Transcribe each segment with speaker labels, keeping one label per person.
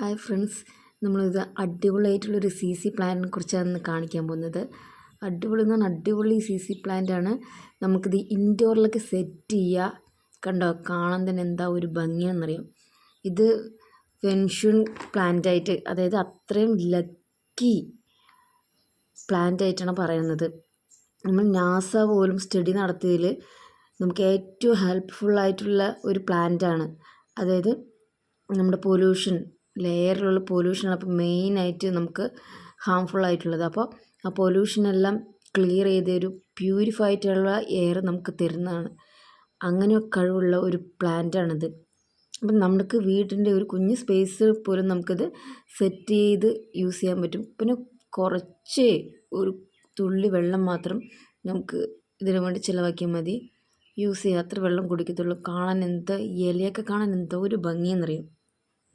Speaker 1: Hi friends. നമ്മളിത് അടിപൊളിയായിട്ടുള്ളൊരു C C പ്ലാന്റിനെ കുറിച്ചാണ് കാണിക്കാൻ പോകുന്നത്. അടിപൊളി എന്ന് പറഞ്ഞാൽ അടിപൊളി സി സി പ്ലാന്റാണ് നമുക്കിത് ഇൻഡോറിലൊക്കെ സെറ്റ് ചെയ്യുക കണ്ടോ? കാണാൻ തന്നെ എന്താ ഒരു ഭംഗിയാണെന്നറിയാം. ഇത് ഫെൻഷുൻ പ്ലാന്റായിട്ട് അതായത് അത്രയും ലക്കി പ്ലാന്റായിട്ടാണ് പറയുന്നത്. നമ്മൾ നാസ പോലും സ്റ്റഡി നടത്തിയതിൽ നമുക്ക് ഏറ്റവും ഹെൽപ്ഫുൾ ആയിട്ടുള്ള ഒരു പ്ലാന്റാണ്. അതായത് നമ്മുടെ പൊല്യൂഷൻ ലെയറിലുള്ള പൊല്യൂഷനാണ് അപ്പോൾ മെയിനായിട്ട് നമുക്ക് ഹാംഫുൾ ആയിട്ടുള്ളത് അപ്പോൾ ആ പൊല്യൂഷനെല്ലാം ക്ലിയർ ചെയ്ത് ഒരു പ്യൂരിഫൈ എയർ നമുക്ക് തരുന്നതാണ്. അങ്ങനെ കഴിവുള്ള ഒരു പ്ലാന്റാണിത്. അപ്പം നമുക്ക് വീട്ടിന്റെ ഒരു കുഞ്ഞ് സ്പേസ് പോലും നമുക്കിത് സെറ്റ് ചെയ്ത് യൂസ് ചെയ്യാൻ പറ്റും. പിന്നെ കുറച്ച് ഒരു തുള്ളി വെള്ളം മാത്രം നമുക്ക് ഇതിനു വേണ്ടി ചിലവാക്കിയാൽ മതി. യൂസ് ചെയ്യാത്ര വെള്ളം കുടിക്കത്തുള്ളൂ. കാണാൻ എന്താ ഇലയൊക്കെ കാണാൻ എന്തോ ഒരു ഭംഗിയെന്നറിയും.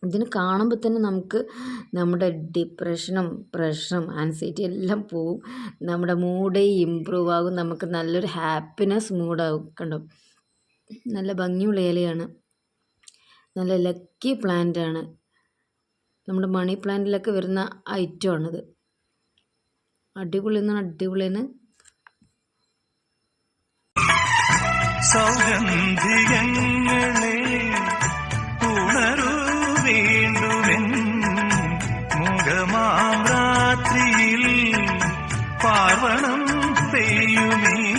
Speaker 1: ഇതിന് കാണുമ്പോൾ തന്നെ നമുക്ക് നമ്മുടെ ഡിപ്രഷനും പ്രഷറും ആൻസൈറ്റി എല്ലാം പോവും. നമ്മുടെ മൂഡ് ഇമ്പ്രൂവ് ആകും. നമുക്ക് നല്ലൊരു ഹാപ്പിനെസ് മൂഡാകും കണ്ടോ? നല്ല ഭംഗിയുള്ള ഇലയാണ്. നല്ല ലക്കി പ്ലാന്റ് ആണ്. നമ്മുടെ മണി പ്ലാന്റിലൊക്കെ വരുന്ന ഐറ്റമാണിത് അടിപൊളി എന്നാണ് അടിപൊളിയാണ്
Speaker 2: സൗഗന്ധികങ്ങളെ പാർവണം പെയ്യുമേ.